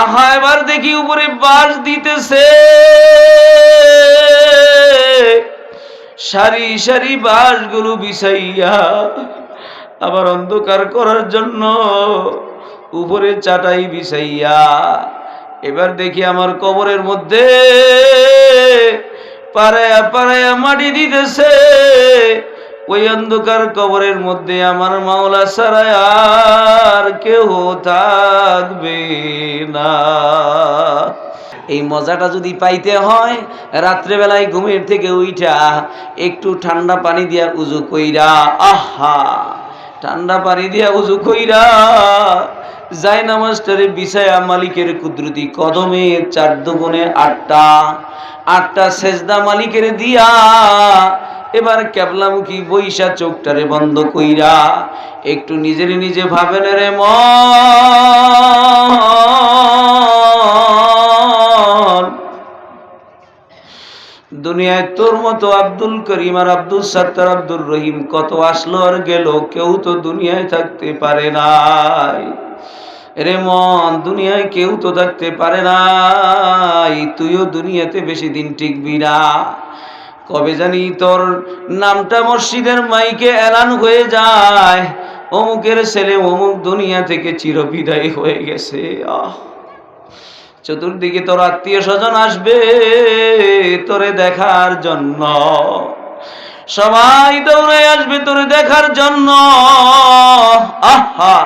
আহা, এবার দেখি উপরে বাস দিতেছে। সারি সারি বাসগুলো বিছাইয়া আবার অন্ধকার করার জন্য উপরে চাটাই বিছাইয়া, এবার দেখি আমার কবরের মধ্যে পারায়া পারায়া মাটি দিতেছে। ওই অন্ধকার কবরের মধ্যে আমার মাওলা ছাড়া আর কেউ থাকবে না। এই মজাটা যদি পাইতে হয়, রাত্রেবেলায় ঘুমের থেকে উইঠা একটু ঠান্ডা পানি দিয়া উজু কইরা, আহা! ঠান্ডা পানি দিয়া উজু কইরা যায় নামাজটারে বিছায়া মালিকের কুদরতি কদমে চার দুগুণে আটটা আটটা সেজদা মালিকের দিয়া এবার ক্যাবলামুখী বৈশা চোখটারে বন্ধ কইরা, একটু নিজের নিজে ভাবেন রে মন। দুনিয়ায় তোর মতো আব্দুল করিম আর আব্দুল সত্তার আব্দুল রহিম কত আসলো আর গেল, কেউ তো দুনিয়ায় থাকতে পারে নাই। রে মন, দুনিয়ায় কেউ তো থাকতে পারে নাই, তুইও দুনিয়াতে বেশি দিন টিকবি না। কবে জানি তোর নামটা মসজিদের মাইকে এলান হয়ে যায়। অমুকের ছেলে অমুক দুনিয়া থেকে চিরবিদায় হয়ে গেছে। চতুর্দিকে তোর আত্মীয় স্বজন আসবে তোরে দেখার জন্য। সবাই দৌড়ে আসবে তোরে দেখার জন্য। আহা,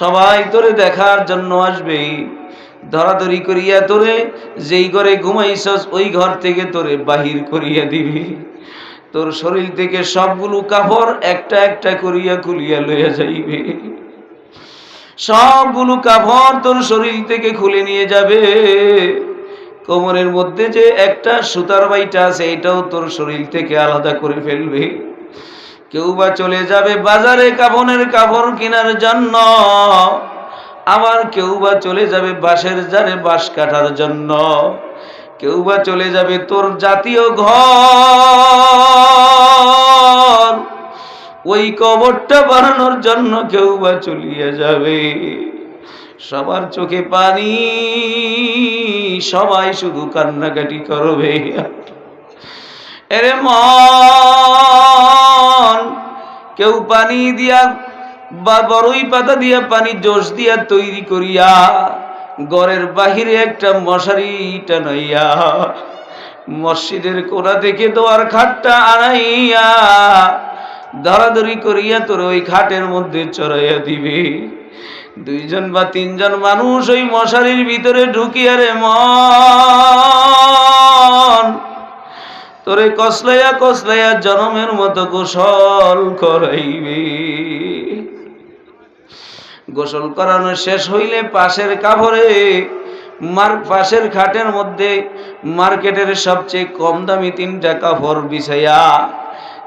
সবাই তোরে দেখার জন্য আসবে। ধরাধরি করিয়া তোরে, যেই ঘরে ঘুমাইছস, ওই ঘর থেকে তোরে বাহির করিয়া দিবি। তোর শরীর থেকে সবগুলো কাপড় একটা একটা করিয়া খুলিয়া লইয়া যাইবে। সবগুলো কাপড় তোর শরীর থেকে খুলে নিয়ে যাবে। কোমরের মধ্যে যে একটা সুতার বাইটা আছে, এটাও তোর শরীর থেকে আলাদা করে ফেলবে। কেউ বা চলে যাবে বাজারে কাপনের কাপড় কেনার জন্য। আবার কেউ বা চলে যাবে বাঁশের জারে বাঁশ কাটার জন্য। কেউ বা চলে যাবে তোর জাতীয় ঘর। ওই কবরটা বানানোর জন্য কেউ বা চলিয়ে যাবে। সবার চোখে পানি, সবাই শুধু কান্নাকাটি করবে। এরে মন, কেউ পানি দিয়া বা বড়ই পাতা দিয়া পানি জোশ দিয়া তৈরি করিয়া, ঘরের বাহিরে একটা মশারি টানাইয়া, মসজিদের কোনা থেকে দোয়ার খাটটা আনাইয়া ধরাধরি করিয়া তোর ওই খাটের মধ্যে চড়াইয়া দিবে। দুইজন বা তিনজন মানুষ ওই মশারির ভিতরে ঢুকিয়া রে মন, তোরে কসলাইয়া কসলাইয়া জনমের মতো গোসল করাইবে। গোসল করানো শেষ হইলে পাশের কাপড়ে, মার পাশের খাটের মধ্যে মার্কেটের সবচেয়ে কম দামি তিনটা কাপড় বিছাইয়া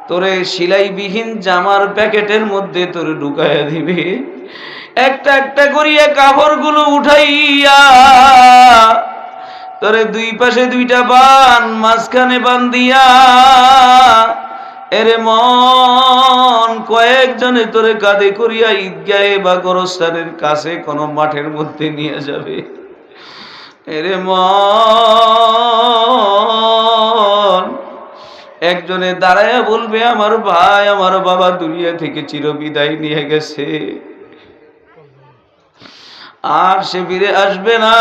তোরে সিলাইবিহীন জামার প্যাকেটের মধ্যে তোরে ঢুকাইয়া দিবে। একটা একটা করিয়া কাপড়গুলো উঠাইয়া তোরে দুই পাশে দুইটা বান, মাঝখানে বান দিয়া, এরে মন কয়েকজনে তোরে কাঁধে করিয়া ঈদগাহে বা গোরস্থানের কাছে কোনো মাঠের মধ্যে নিয়ে যাবে। এরে মন। একজনে দাঁড়ায় বলবে, আমার ভাই, আমার বাবা দুনিয়া থেকে চিরবিদায় নিয়ে গেছে। আর সে ফিরে আসবে না।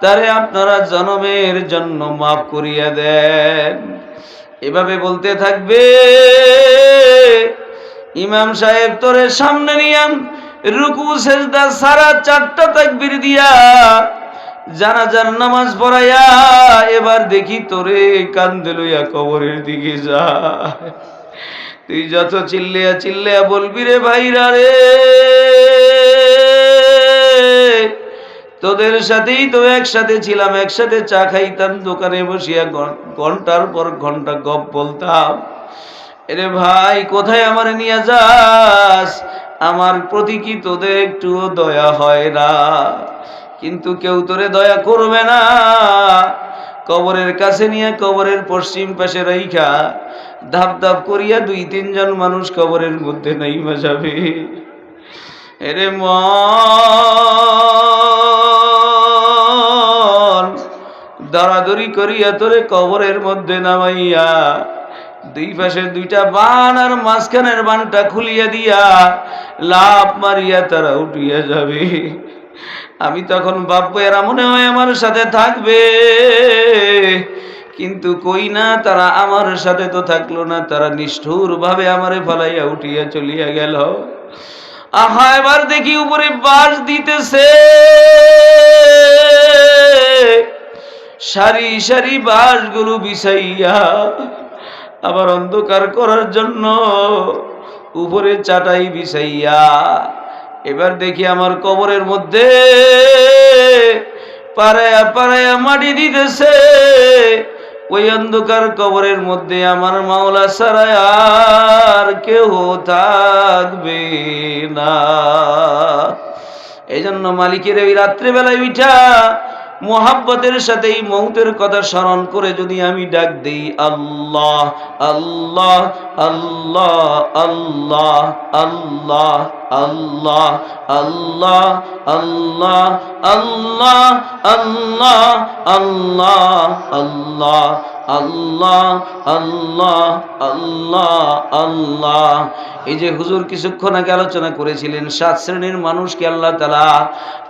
তারে আপনারা জনমের জন্য মাফ করিয়া দেন। এভাবে বলতে থাকবে, ইমাম সাহেব তোরে সামনে নিয়াম রুকু, সেজদা সারা চারটা তাকবির দিয়া জানাজার নামাজ পড়াইয়া এবার দেখি তোরে কান্দে লইয়া কবরের দিকে যা তুই যত চিল্লিয়া চিল্লিয়া বলবি রে ভাইরা রে। তোদের সাথেই তো একসাথে ছিলাম, একসাথে চা খাইতাম, দোকানে বসিয়া ঘন- ঘণ্টার পর ঘণ্টা গপ বলতাম। এরে ভাই, কোথায় আমার নিয়ে যাস? আমার প্রতি কি তোদের একটুও দয়া হয় না? কিন্তু কেউ তোরে দয়া করবে না। কবরের কাছে নিয়ে কবরের পশ্চিম পাশে রাইখা, ধাপ ধাপ করিয়া দুই, তিনজন মানুষ কবরের মধ্যে নাইমা যাবে। এরে মন দরাদরি করিয়া তোরে কবরের মধ্যে নামাইয়া দুই পাশে দুইটা বান আর মাঝখানের বানটা খুলিয়া দিয়া লাভ মারিয়া তারা উঠিয়া যাবে। আমি তখন ভাববো, এরা মনে হয় আমার সাথে থাকবে। কিন্তু কই না, তারা আমার সাথে তো থাকল না, তারা নিষ্ঠুর ভাবে আমারে ফালাইয়া উঠিয়া চলিয়া গেল। আহা, এবার দেখি উপরে বাস দিতেছে। সারি সারি বাসগুলো বিছাইয়া আবার অন্ধকার করার জন্য উপরে চাটাই বিছাইয়া এবার দেখি আমার কবরের মধ্যে পাড়ায়া পাড়ায়া মাটি দিতেছে। ওই অন্ধকার কবরের মধ্যে আমার মাওলা সারা আর কেউ থাকবে না। এই জন্য মালিকের ওই রাত্রেবেলায় উঠা মোহাব্বতের সাথে এই মৌতের কথা স্মরণ করে যদি আমি ডাক দিই, আল্লাহ আল্লাহ আল্লাহ আল্লাহ আল্লাহ আল্লাহ আল্লাহ আল্লাহ আল্লাহ আল্লাহ আল্লাহ আল্লাহ আল্লাহ আল্লাহ আল্লাহ আল্লাহ এই যে হুজুর কিছুক্ষণ আগে আলোচনা করেছিলেন সাত শ্রেণির মানুষকে আল্লাহ তালা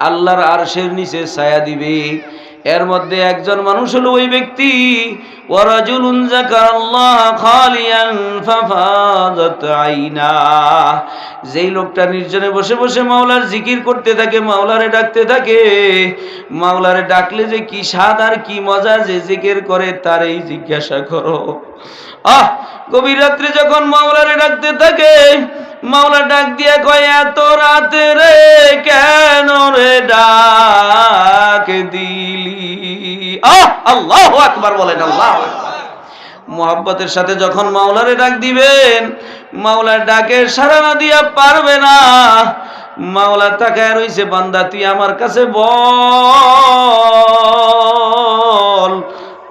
আল্লাহর আরশের নিচে ছায়া দিবে এর মধ্যে একজন মানুষ হলো ওই ব্যক্তি। ওয়ারাজুলুন যাকারাল্লাহ খালিয়ান ফাফাদাত আইনা। যেই লোকটা নির্জনে বসে বসে মাওলার জিকির করতে থাকে, মাওলারে ডাকতে থাকে, মাওলারে ডাকলে যে কি স্বাদ আর কি মজা যে জিকির করে, তারই জিজ্ঞাসা করো। আহ, গভীর রাত্রে যখন মাওলারে ডাকতে থাকে, মাওলা ডাক দিয়া কয়, এত রাতে রে, কেন রে ডাক? আল্লাহ আকবার বলেন, আল্লাহ মোহাব্বতের সাথে যখন মাওলারে ডাক দিবেন, মাওলার ডাকে সারা না দিয়া পারবে না। মাওলা তাকায় রইছে, বান্দা, তুই আমার কাছে বল,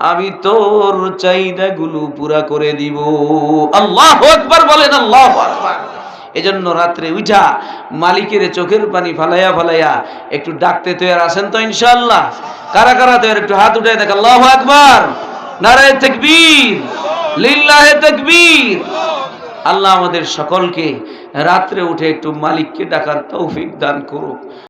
আমি তোর চাহিদাগুলো পুরা করে দিব। আল্লাহ আকবার বলেন, আল্লাহ আকবার। এজন্য রাত্রে উঠা মালিকের চোখের পানি ফালাইয়া ফালাইয়া একটু ডাকতে তৈরি আছেন তো ইনশাল্লাহ কারা কারা তো একটু হাত উঠে দেখ, আল্লাহ আকবার। নারায় তেকবীর, লিল্লাহে তেকবীর। আল্লাহ আমাদের সকলকে রাত্রে উঠে একটু মালিককে ডাকার তৌফিক দান করুক।